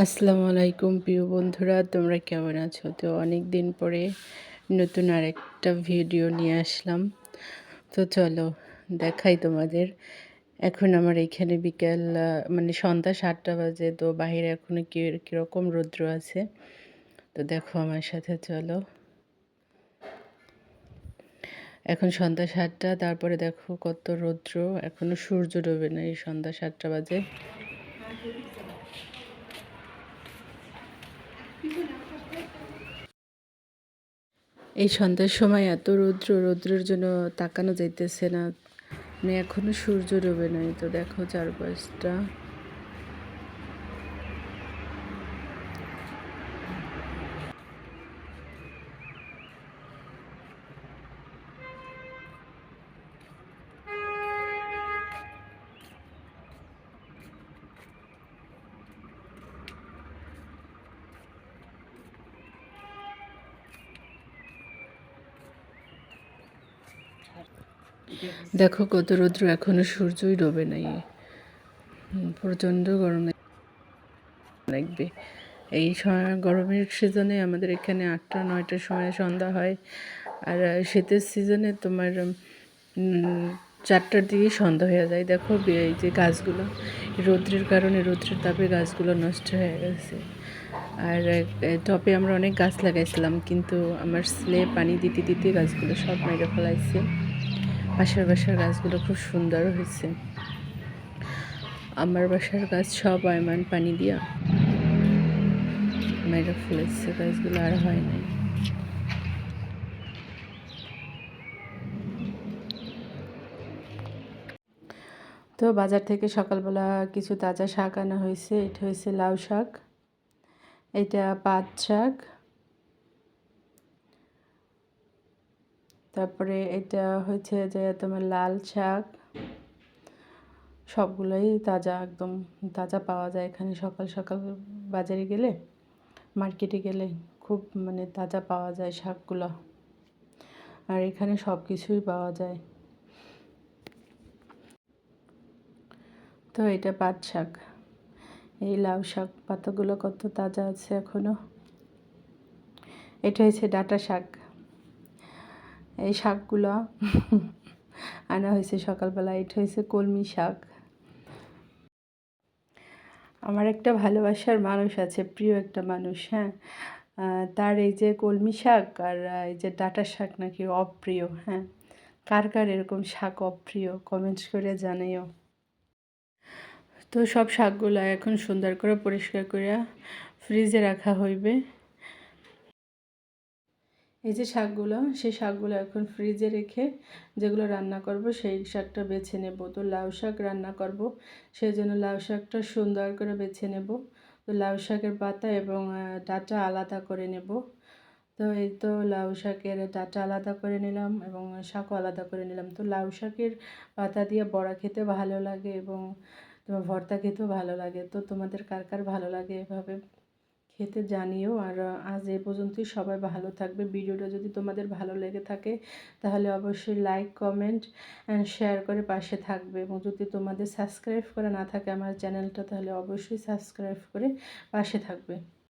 আসসালামু আলাইকুম প্রিয় বন্ধুরা, তোমরা কেমন আছো? তো অনেক দিন পরে নতুন আরেকটা ভিডিও নিয়ে আসলাম। তো চলো, দেখাই তোমাদের। এখন আমার এখানে বিকেল মানে সন্ধ্যা সাতটা বাজে, তো বাহিরে এখনও কি, কীরকম রৌদ্র আছে? তো দেখো আমার সাথে, চলো। এখন সন্ধ্যা সাতটা, তারপরে দেখো কত রৌদ্র। এখনও সূর্য ডোবে না, এই সন্ধ্যা সাতটা বাজে। এই সন্ধ্যার সময় এত রৌদ্র, রৌদ্রের জন্য তাকানো যাইতেছে না। মানে এখনও সূর্য ডোবে নাই, তো দেখো চারপাশটা। দেখো কত রৌদ্র, এখনও সূর্যই ডোবে নাই। প্রচণ্ড গরম লাগবে। এই গরমের সিজনে আমাদের এখানে আটটা, নয়টার সময় সন্ধ্যা হয়। আর শীতের সিজনে তোমার চারটার দিকে সন্ধ্যা হয়ে যায়। দেখো এই যে গাছগুলো, রৌদ্রের কারণে রৌদ্রের তাপে গাছগুলো নষ্ট হয়ে গেছে। আর টপে আমরা অনেক গাছ লাগাইছিলাম, কিন্তু আমার স্লে পানি দিতে দিতে গাছগুলো সব মেরে ফেলাইছে। পাশের বাসার গাছগুলো খুব সুন্দর হয়েছে। আমার বাসার গাছ সব আয়মান পানি দিয়া। মেয়েরা ফুলেছে গাছগুলো আর হয় নাই। তো বাজার থেকে সকালবেলা কিছু তাজা শাক আনা হয়েছে, এটা হয়েছে লাউ শাক, এটা পাট শাক তারপরে এটা হচ্ছে যে তোমার লাল শাক, সবগুলোই তাজা, একদম তাজা পাওয়া যায় এখানে সকাল সকাল বাজারে গেলে, মার্কেটে গেলে খুব মানে তাজা পাওয়া যায় শাকগুলো। আর এখানে সব কিছুই পাওয়া যায়। তো এটা পাট শাক। এই লাউ শাক, পাতাগুলো কত তাজা আছে এখনও এটা হচ্ছে ডাটা শাক। এই শাকগুলো। আনা হয়েছে সকালবেলা, এটা হয়েছে কলমি শাক। আমার একটা ভালোবাসার মানুষ আছে, প্রিয় একটা মানুষ হ্যাঁ? তার এই যে কলমি শাক আর এই যে ডাটা শাক নাকি অপ্রিয় হ্যাঁ? কার কার এরকম শাক অপ্রিয়? কমেন্টস করে জানাইও। তো সব শাকগুলো এখন সুন্দর করে পরিষ্কার করে ফ্রিজে রাখা হইবে। এই যে শাকগুলো, সেই শাকগুলো এখন ফ্রিজে রেখে যেগুলো রান্না করব, সেই শাকটা বেছে নেব। তো লাউ শাক রান্না করব, সেই জন্য লাউ শাকটা সুন্দর করে বেছে নেব। তো লাউ শাকের পাতা এবং ডাটা আলাদা করে নেব। তো এই তো লাউ শাকের ডাটা আলাদা করে নিলাম এবং শাকও আলাদা করে নিলাম। তো লাউ শাকের পাতা দিয়ে বড়া খেতে ভালো লাগে এবং তোমার ভর্তা খেতেও ভালো লাগে। তো তোমাদের কার কার ভালো লাগে এভাবে? খেতে জানিও। আর আজ এ পর্যন্তই সবাই ভালো থাকবে। ভিডিওটা যদি তোমাদের ভালো লেগে থাকে, তাহলে অবশ্যই লাইক কমেন্ট অ্যান্ড শেয়ার করে পাশে থাকবে। এবং যদি তোমাদের সাবস্ক্রাইব করা না থাকে আমার চ্যানেলটা তাহলে অবশ্যই সাবস্ক্রাইব করে পাশে থাকবে।